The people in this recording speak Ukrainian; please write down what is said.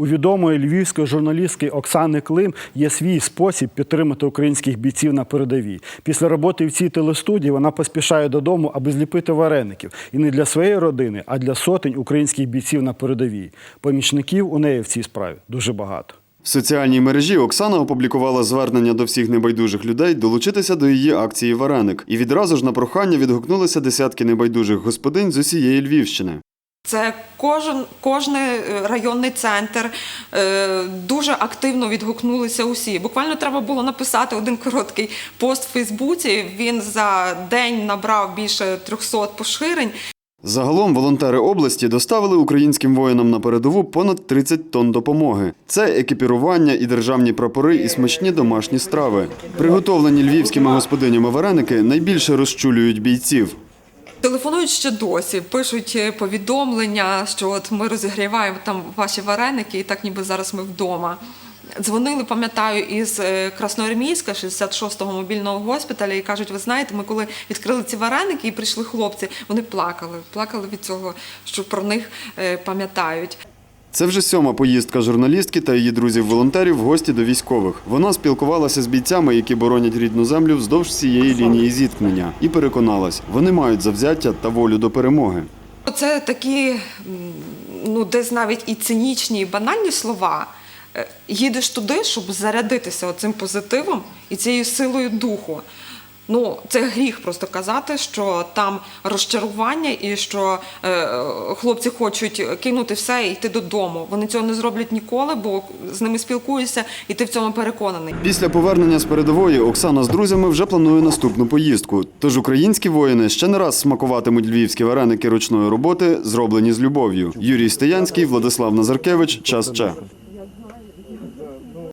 У відомої львівської журналістки Оксани Клим є свій спосіб підтримати українських бійців на передовій. Після роботи в цій телестудії вона поспішає додому, аби зліпити вареників. І не для своєї родини, а для сотень українських бійців на передовій. Помічників у неї в цій справі дуже багато. В соціальній мережі Оксана опублікувала звернення до всіх небайдужих людей долучитися до її акції Вареник. І відразу ж на прохання відгукнулися десятки небайдужих господинь з усієї Львівщини. Це кожен кожний е, районний центр е, дуже активно відгукнулися усі. Буквально треба було написати один короткий пост в Фейсбуці. Він за день набрав більше 300 поширень. Загалом волонтери області доставили українським воїнам на передову понад 30 тонн допомоги. Це екіпірування і державні прапори, і смачні домашні страви. Приготовлені львівськими господинями вареники найбільше розчулюють бійців. Телефонують ще досі, пишуть е, повідомлення, що от ми розігріваємо там ваші вареники, і так ніби зараз ми вдома. Дзвонили, пам'ятаю, із е, Красноармійська, 66-го мобільного госпіталя, і кажуть, ви знаєте, ми коли відкрили ці вареники і прийшли хлопці, вони плакали, плакали від цього, що про них е, пам'ятають. Це вже сьома поїздка журналістки та її друзів-волонтерів в гості до військових. Вона спілкувалася з бійцями, які боронять рідну землю вздовж всієї лінії зіткнення, і переконалась, вони мають завзяття та волю до перемоги. Це такі, ну, десь навіть і цинічні, і банальні слова. Е, Їдеш туди, щоб зарядитися цим позитивом і цією силою духу. Ну, це гріх просто казати, що там розчарування і що е, хлопці хочуть кинути все і йти додому. Вони цього не зроблять ніколи, бо з ними спілкуєшся, і ти в цьому переконаний. Після повернення з передової Оксана з друзями вже планує наступну поїздку. Тож українські воїни ще не раз смакуватимуть львівські вареники ручної роботи, зроблені з любов'ю. Юрій Стоянський, Владислав Назаркевич. Час Че.